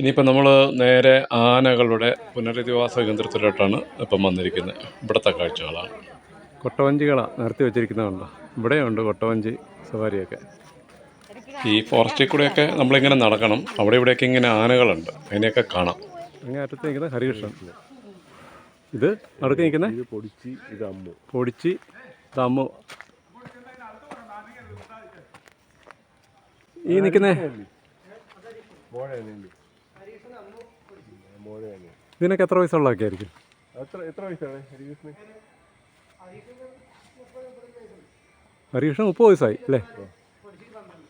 ഇനിയിപ്പോൾ നമ്മൾ നേരെ ആനകളുടെ പുനരധിവാസ കേന്ദ്രത്തിലോട്ടാണ് ഇപ്പം വന്നിരിക്കുന്നത്. ഇവിടുത്തെ കാഴ്ചകളാണ്. കൊട്ടവഞ്ചികളാണ് നിർത്തി വെച്ചിരിക്കുന്നതുണ്ടോ? ഇവിടെയുണ്ട് കൊട്ടവഞ്ചി സവാരിയൊക്കെ. ഈ ഫോറസ്റ്റിൽ കൂടെയൊക്കെ നമ്മളിങ്ങനെ നടക്കണം. അവിടെ ഇവിടെയൊക്കെ ഇങ്ങനെ ആനകളുണ്ട്. അതിനെയൊക്കെ കാണാം. അങ്ങനെ അറ്റത്ത് നിൽക്കുന്ന ഹരികൃഷ്ണൻ. ഇത് അടുത്ത് നിൽക്കുന്ന? ഇത് പൊടിച്ച് ഇത് അമ്മു. പൊടിച്ചി തമ്മു ഈ നിൽക്കുന്നേ? ഇതിനൊക്കെ എത്ര വയസ്സുള്ളതൊക്കെ ആയിരിക്കും എത്ര എത്ര വയസ്സാണ്? ഹരികൃഷ്ണൻ ഹരികൃഷ്ണൻ മുപ്പത് വയസ്സായി അല്ലേ?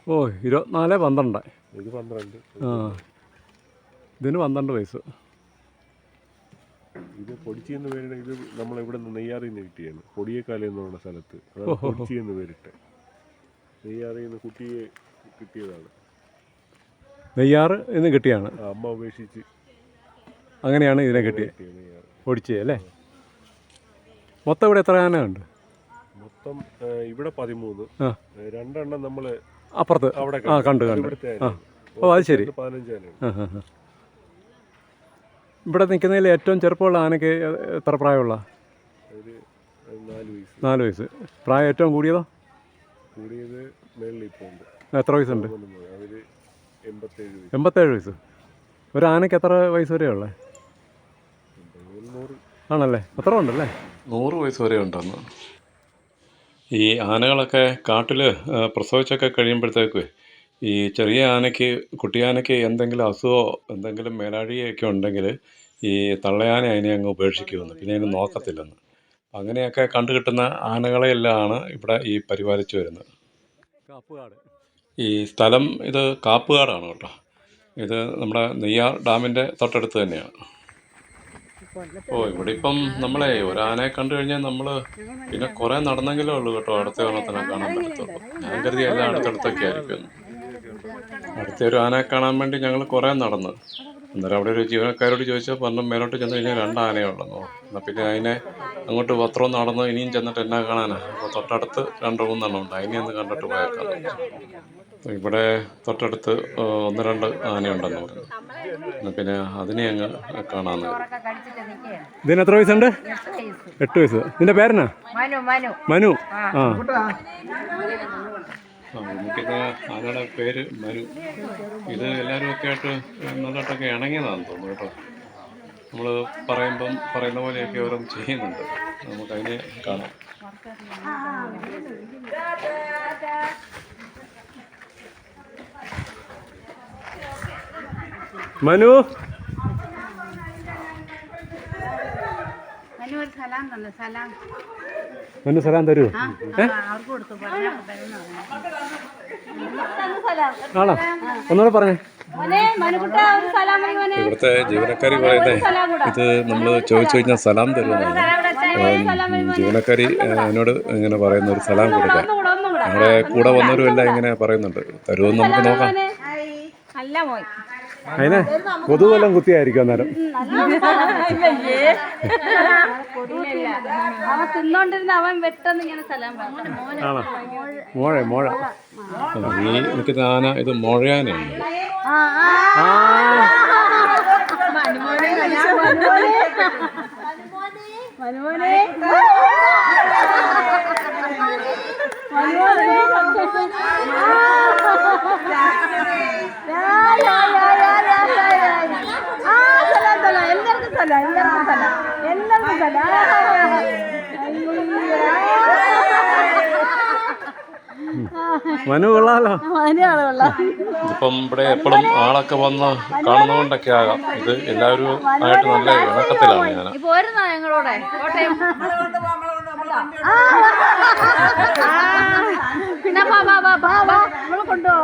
ഓ ഇരുപത്തിനാല് പന്ത്രണ്ട്. ഇത് പന്ത്രണ്ട്. ആ. ഇതിന് പന്ത്രണ്ട് വയസ്സ്. ഇത് പൊടിച്ചി എന്ന് പേരിട ഇത് നമ്മൾ ഇവിടെ നിന്ന് നെയ്യാറിൽ നിന്ന് കിട്ടിയാണ് പൊടിയേക്കാലം എന്ന് പറഞ്ഞ സ്ഥലത്ത്. അതാണ് പൊടിച്ചി എന്ന് പേരിട്ട്. നെയ്യാറിൽ നിന്ന് കുട്ടിയെ കിട്ടിയതാണ്. നെയ്യാറ് എന്ന് കിട്ടിയാണ്. ആ അമ്മ ഉപേക്ഷിച്ച്. അങ്ങനെയാണ് ഇതിനെ കിട്ടിയത് ഓടിച്ചത് അല്ലേ? മൊത്തം ഇവിടെ എത്ര ആന ഉണ്ട്? മൊത്തം ഇവിടെ പതിമൂന്ന്. രണ്ടെണ്ണം നമ്മൾ അപ്പുറത്ത്. അവിടെ ആ കണ്ടു. കണ്ടു ആ. ഓ അത് ശരി. ഇവിടെ നിൽക്കുന്നതിൽ ഏറ്റവും ചെറുപ്പമുള്ള ആനയ്ക്ക് എത്ര പ്രായമുള്ള? നാല് വയസ്സ്. പ്രായം ഏറ്റവും കൂടിയതോ? കൂടിയത് എത്ര വയസ്സുണ്ട്? എൺപത്തേഴ് വയസ്സ്. ഒരു ആനയ്ക്ക് എത്ര വയസ്സ് നൂറ് ആണല്ലേ? അത്ര ഉണ്ടല്ലേ? നൂറ് വയസ്സ് വരെ ഉണ്ടെന്ന്. ഈ ആനകളൊക്കെ കാട്ടിൽ പ്രസവിച്ചൊക്കെ കഴിയുമ്പോഴത്തേക്ക് ഈ ചെറിയ ആനയ്ക്ക് കുട്ടിയാനയ്ക്ക് എന്തെങ്കിലും അസുഖമോ എന്തെങ്കിലും മേലാഴികയൊക്കെ ഉണ്ടെങ്കിൽ ഈ തള്ളയാന അതിനെ അങ്ങ് ഉപേക്ഷിക്കുമെന്ന്. പിന്നെ അതിനെ നോക്കത്തില്ലെന്ന്. അങ്ങനെയൊക്കെ കണ്ടു കിട്ടുന്ന ആനകളെയെല്ലാമാണ് ഇവിടെ ഈ പരിപാലിച്ചു വരുന്നത്. കാപ്പുകാട്. ഈ സ്ഥലം ഇത് കാപ്പുകാടാണ് കേട്ടോ. ഇത് നമ്മുടെ നെയ്യാർ ഡാമിന്റെ തൊട്ടടുത്ത് തന്നെയാണ്. ഓ ഇവിടെ ഇപ്പം നമ്മളെ ഒരാനെ കണ്ടു കഴിഞ്ഞാൽ നമ്മൾ പിന്നെ കുറെ നടന്നെങ്കിലേ ഉള്ളൂ കേട്ടോ. അടുത്ത ഓണത്തിനെ കാണാൻ പറ്റത്തുള്ളൂ. ഞാൻ കരുതി എല്ലാം അടുത്തടുത്തൊക്കെ ആയിരിക്കും. അടുത്ത ഒരു ആനയെ കാണാൻ വേണ്ടി ഞങ്ങൾ കുറെ നടന്ന്. അന്നേരം അവിടെ ഒരു ജീവനക്കാരോട് ചോദിച്ചാൽ പറഞ്ഞു മേലോട്ട് ചെന്ന് കഴിഞ്ഞാൽ രണ്ട് ആനയേ ഉള്ളെന്നോ എന്നാൽ പിന്നെ അതിനെ അങ്ങോട്ട് പത്രം നടന്നു ഇനിയും ചെന്നിട്ട് എന്നാ കാണാനാ? അപ്പോൾ തൊട്ടടുത്ത് രണ്ടോ മൂന്നെണ്ണം ഉണ്ട്. അതിനെ ഒന്ന് കണ്ടിട്ട് പോയേക്കാം. ഇവിടെ തൊട്ടടുത്ത് ഒന്ന് രണ്ട് ആനയുണ്ടെന്ന് പറഞ്ഞു. പിന്നെ അതിനെ അങ്ങ് നിൽക്കുകയാണ് ഇതിന് എത്ര വയസ്സുണ്ട്? എട്ട് വയസ്സ്. നിന്റെ പേരെന്നാ? മനു മനു. മനു. ആ. നമുക്കിത് എനിക്കിത് ആനയുടെ പേര് മനു. ഇത് എല്ലാവരും ഒക്കെ ആയിട്ട് നല്ലതായിട്ടൊക്കെ ഇണങ്ങിയതാണെന്ന് തോന്നുന്നു കേട്ടോ. നമ്മൾ പറയുമ്പം പറയുന്ന പോലെയൊക്കെ ഓരോന്ന് ചെയ്യുന്നുണ്ട്. നമുക്കതിനെ കാണാം. മനു? മനു സലാം തന്നു സലാം. മനു സലാം തരൂ. ആണോ? ഒന്നുകൂടെ പറഞ്ഞേ. ഇവിടുത്തെ ജീവനക്കാരി പറയുന്നത് ഇത് നമ്മൾ ചോദിച്ചു കഴിഞ്ഞാൽ സലാം തരുമെന്നാണ് ജീവനക്കാരി എന്നോട് ഇങ്ങനെ പറയുന്ന ഒരു സലാം കൊടുക്കാൻ നമ്മുടെ കൂടെ വന്നവരും എല്ലാം ഇങ്ങനെ പറയുന്നുണ്ട്. തരുമെന്ന് നമുക്ക് നോക്കാം. അല്ല അതിനെ കൊതുവെല്ലാം കുത്തിയായിരിക്കും അന്നേരം. അവൻ തിന്നോണ്ടിരുന്ന അവൻ വെട്ടെന്ന് ഇങ്ങനെ സലാം പറഞ്ഞു. ആണോ? മോഴ മോഴ. ഈ നിൽക്കുന്ന ആന ഇത് മോഴയാനാണ്. മനുമോനെ എല്ലാവർക്കും തന്നെ എല്ലാവർക്കും മനു കൊള്ളാലോ സലാം ഇവിടെ എപ്പോഴും ആളൊക്കെ വന്ന് കാണുന്നതുകൊണ്ടൊക്കെ ആകാം. ഇത് എല്ലാവരും ആയിട്ട് നല്ല ഇണക്കത്തിലാണ് ഞാൻ. ഇപ്പൊ. പിന്നെ കൊണ്ടുപോ.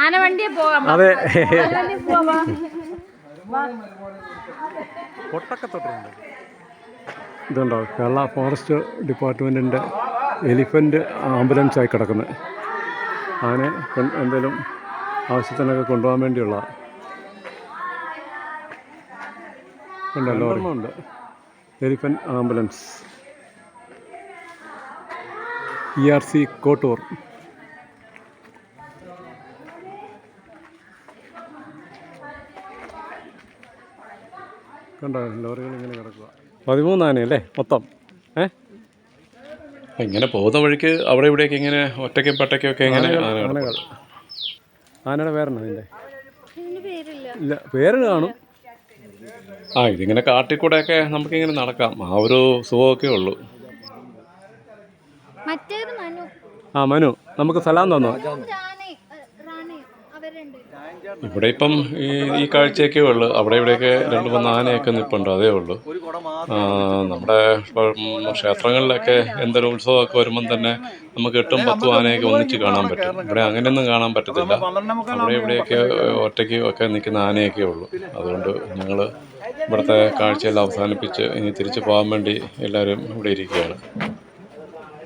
ആന വണ്ടിയെ പോവാം. അതെ. ഇതുണ്ടോ? കേരള ഫോറസ്റ്റ് ഡിപ്പാർട്ട്മെന്റിന്റെ എലിഫന്റ് ആംബുലൻസ് ആയി കിടക്കുന്നത് ആനെ എന്തെങ്കിലും ആവശ്യത്തിനൊക്കെ കൊണ്ടുപോകാൻ വേണ്ടിയുള്ള ഉണ്ടല്ലോ ഉണ്ട് elephant ambulance. E R C Kottoor. കണ്ടോ ലോറികൾ ഇങ്ങനെ കിടക്കുക. മൊത്തം? ഏ? ഇങ്ങനെ പോകുന്ന വഴിക്ക് അവിടെ ഇവിടെയൊക്കെ ഇങ്ങനെ ഒറ്റയ്ക്കും പട്ടയ്ക്കും ഒക്കെ ഇങ്ങനെ ആനകൾ ആനയുടെ പേരാണ് അതിന്റെ ഇതിന് പേരില്ല. ഇല്ല പേര് കാണും. ആ ഇതിങ്ങനെ കാട്ടിൽ കൂടെയൊക്കെ നമുക്കിങ്ങനെ നടക്കാം. ആ ഒരു സുഖമൊക്കെ ഉള്ളൂ. ആ മനു. നമുക്ക് സ്ഥലം തന്നോ? ഇവിടെ ഇപ്പം ഈ ഈ കാഴ്ചയൊക്കെ ഉള്ളു. അവിടെ ഇവിടെയൊക്കെ രണ്ട് മൂന്ന് ആനയൊക്കെ നിൽപ്പുണ്ട് അതേ ഉള്ളൂ. നമ്മുടെ ക്ഷേത്രങ്ങളിലൊക്കെ എന്തൊരു ഉത്സവമൊക്കെ വരുമ്പം തന്നെ നമുക്ക് എട്ടും പത്തും ആനയൊക്കെ ഒന്നിച്ച് കാണാൻ പറ്റും. ഇവിടെ അങ്ങനെയൊന്നും കാണാൻ പറ്റത്തില്ല. അവിടെ ഇവിടെയൊക്കെ ഒറ്റയ്ക്ക് ഒക്കെ നിൽക്കുന്ന ആനയൊക്കെ ഉള്ളൂ. അതുകൊണ്ട് ഞങ്ങൾ ഇവിടുത്തെ കാഴ്ചയെല്ലാം അവസാനിപ്പിച്ച് ഇനി തിരിച്ചു പോകാൻ വേണ്ടി എല്ലാവരും ഇവിടെ ഇരിക്കുകയാണ്.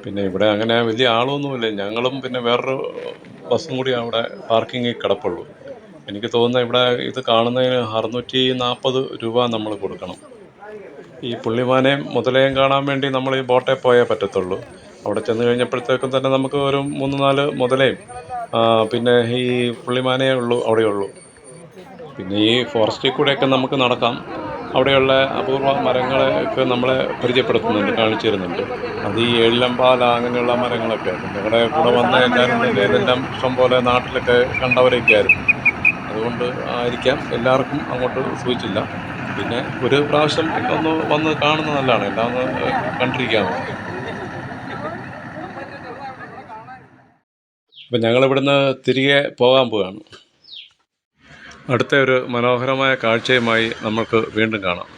പിന്നെ ഇവിടെ അങ്ങനെ വലിയ ആളൊന്നുമില്ല. ഞങ്ങളും പിന്നെ വേറൊരു ബസ്സും കൂടി അവിടെ പാർക്കിങ്ങിൽ കിടപ്പുള്ളൂ. എനിക്ക് തോന്നുന്നത് ഇവിടെ ഇത് കാണുന്നതിന് അറുന്നൂറ്റി നാൽപ്പത് രൂപ നമ്മൾ കൊടുക്കണം. ഈ പുള്ളിമാനെയും മുതലയും കാണാൻ വേണ്ടി നമ്മൾ ഈ ബോട്ടേ പോയേ പറ്റത്തുള്ളൂ. അവിടെ ചെന്ന് കഴിഞ്ഞപ്പോഴത്തേക്കും തന്നെ നമുക്ക് ഒരു മൂന്ന് നാല് മുതലയും പിന്നെ ഈ പുള്ളിമാനേ ഉള്ളൂ അവിടെയുള്ളൂ പിന്നെ ഈ ഫോറസ്റ്റിൽ കൂടെയൊക്കെ നമുക്ക് നടക്കാം. അവിടെയുള്ള അപൂർവ മരങ്ങളെയൊക്കെ നമ്മളെ പരിചയപ്പെടുത്തുന്നുണ്ട് കാണിച്ചു തരുന്നുണ്ട് അത് ഈ എഴിലമ്പാല അങ്ങനെയുള്ള മരങ്ങളൊക്കെ ഞങ്ങളുടെ കൂടെ വന്ന എല്ലാവരും ഏതെല്ലാം ഇഷ്ടം പോലെ നാട്ടിലൊക്കെ കണ്ടവരൊക്കെ ആയിരുന്നു അതുകൊണ്ട് ആയിരിക്കാം. എല്ലാവർക്കും അങ്ങോട്ട് സൂചിച്ചില്ല. പിന്നെ ഒരു പ്രാവശ്യം ഒന്ന് വന്ന് കാണുന്നത് നല്ലതാണ്. എല്ലാം ഒന്ന് കണ്ടിരിക്കാം അപ്പം ഞങ്ങളിവിടുന്ന് തിരികെ പോകാൻ പോവുകയാണ് അടുത്ത ഒരു മനോഹരമായ കാഴ്ചയുമായി നമുക്ക് വീണ്ടും കാണാം.